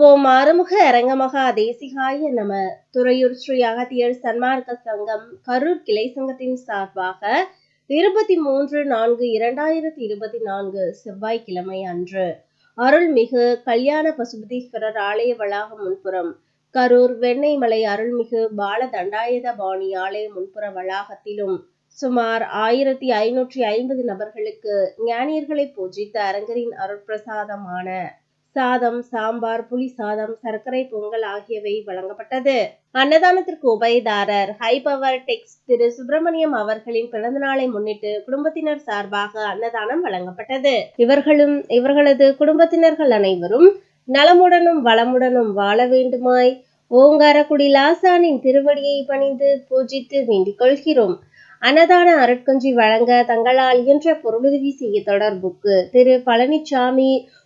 ஓம் ஆறுமுக அரங்கமகா தேசிகாய நம. துறையூர் ஸ்ரீ அகத்தியர் சன்மார்க்க சங்கம் கரூர் கிளை சங்கத்தின் சார்பாக இருபத்தி மூன்று நான்கு இரண்டாயிரத்தி இருபத்தி நான்கு செவ்வாய்க்கிழமை அன்று அருள்மிகு கல்யாண பசுபதீஸ்வரர் ஆலய வளாகம் முன்புறம் கரூர் வெண்ணெய்மலை அருள்மிகு பால தண்டாயுத பாணி ஆலய முன்புற வளாகத்திலும் சுமார் ஆயிரத்தி ஐநூற்றி ஐம்பது நபர்களுக்கு ஞானியர்களை பூஜித்த அரங்கரின் அருட்பிரசாதமான சாதம் சாம்பார் புளி சாதம் சர்க்கரை பொங்கல் ஆகியவை வழங்கப்பட்டது. அன்னதானத்திற்கு உபயதாரர் ஹைபவர் டெக்ஸ் திரு சுப்பிரமணியம் அவர்களின் பிறந்தநாளை முன்னிட்டு குடும்பத்தினர் சார்பாக அன்னதானம் வழங்கப்பட்டது. இவர்களும் இவர்களது குடும்பத்தினர்கள் அனைவரும் நலமுடனும் வளமுடனும் வாழ வேண்டுமாய் ஓங்காரக்குடி லாசானின் திருவடியை பணிந்து பூஜித்து வேண்டிக் கொள்கிறோம். அன்னதான அருட்கஞ்சி வழங்க தங்களால் இயன்ற பொருளுதவி செய்ய தொடர்புக்கு திரு பழனிசாமி